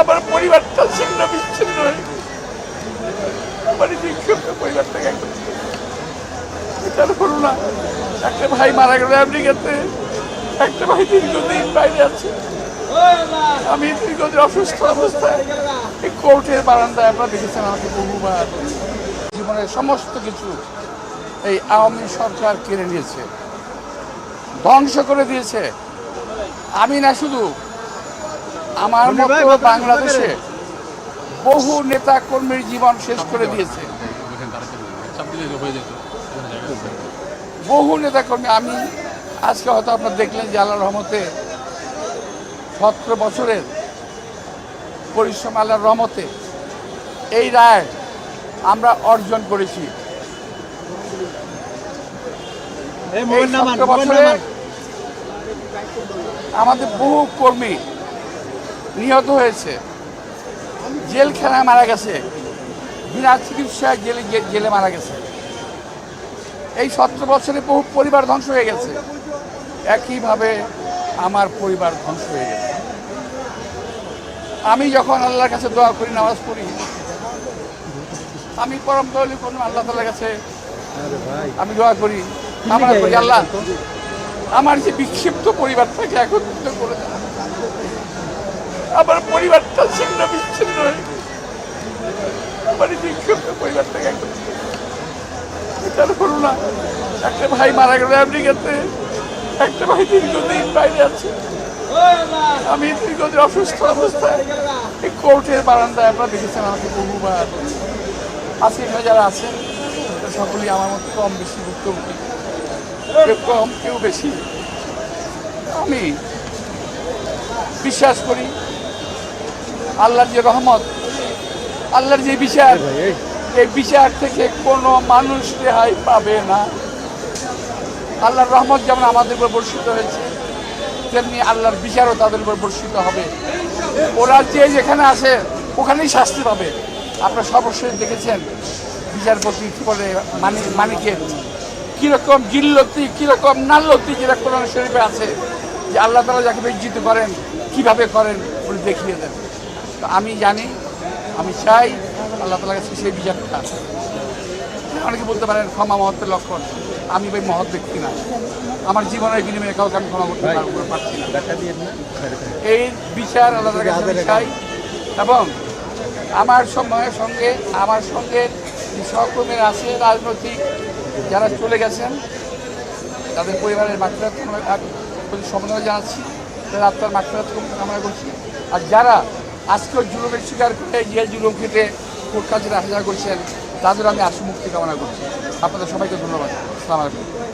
আমার পরিবারটা ছিন্ন বিচ্ছিন্ন হয়ে পরিবারটাকে না। একটা ভাই মারা গেল একটা ভাই আমি অসুস্থ অবস্থায় এই বারান্দায় আপনারা দেখেছেন আমাকে বহুবার। জীবনের সমস্ত কিছু এই আওয়ামী সরকার কেড়ে নিয়েছে। ধ্বংস করে দিয়েছে। আমি না শুধু আমার মতো বাংলাদেশে বহু নেতা কর্মীর জীবন শেষ করে দিয়েছে। বহু নেতা কর্মী আমি আজকে হয়তো আপনারা দেখলেন যে আল্লাহ রহমতে সতেরো বছরের পরিশ্রম আল্লাহর রহমতে এই রায় আমরা অর্জন করেছি। আমাদের বহু কর্মী নিহত হয়েছে। জেলখানায় মারা গেছে। বিনা চিকিৎসায় জেলে জেলে মারা গেছে। এই সতেরো বছরে বহু পরিবার ধ্বংস হয়ে গেছে। একইভাবে আমার পরিবার ধ্বংস হয়ে গেছে। আমি যখন আল্লাহর কাছে দোয়া করি নামাজ পড়ি আমি পরম দৌলি কোন আল্লাহ তালার কাছে আমি দোয়া করি। আমরা করি আল্লাহ আমার যে বিক্ষিপ্ত পরিবারটাকে একত্রিত করে। আমার পরিবারটা ছিন্ন বিচ্ছিন্ন হয়ে। আমার পরিবারটাকে না। একটা ভাই মারা একটা ভাই আছে। আমি অসুস্থ অবস্থায় এই কোর্টের বারান্দায় যারা আছেন সকলেই আমার মতো কম বেশি ভুক্তভোগী। কেউ কম, কেউ বেশি। আমি বিশ্বাস করি আল্লাহর যে রহমত আল্লাহর যে বিচার এই বিচার থেকে কোনো মানুষ রেহাই পাবে না। আল্লাহর রহমত যেমন আমাদের উপর বর্ষিত হয়েছে তেমনি আল্লাহর বিচারও তাদের উপর বর্ষিত হবে। ওরা যে যেখানে আসে ওখানেই শাস্তি পাবে। আপনারা সর্বশেষ দেখেছেন বিচারপতি কি বলে মানি মানিকের কীরকম জিল্লতি কীরকম নাল্লতি যেটা কোরআন শরীফে আছে যে আল্লাহ তালা যাকে বিজ্জিত করেন কীভাবে করেন উনি দেখিয়ে দেন। আমি জানি আমি চাই আল্লাহ তালার কাছে সেই বিচারটা। অনেকে বলতে পারেন ক্ষমা মহত্বের লক্ষণ। আমি ভাই মহৎ ব্যক্তি না। আমার জীবনের বিনিময়ে কাউকে আমি ক্ষমা করতে পারছি না। এই বিচার আল্লাহ কাছে আমি চাই। এবং আমার সময়ের সঙ্গে আমার সঙ্গে সহকর্মীর আছে রাজনৈতিক যারা চলে গেছেন তাদের পরিবারের মাত্রা সমন্বয় জানাচ্ছি তাদের আত্মার মাত্রা কামনা করছি। আর যারা আজকেও জুলুমের শিকার করে জেল জুলুম খেটে কোর্ট কাজে রাখা করছেন তাদের আমি আশু মুক্তি কামনা করছি। আপনাদের সবাইকে ধন্যবাদ। সালাম আলাইকুম।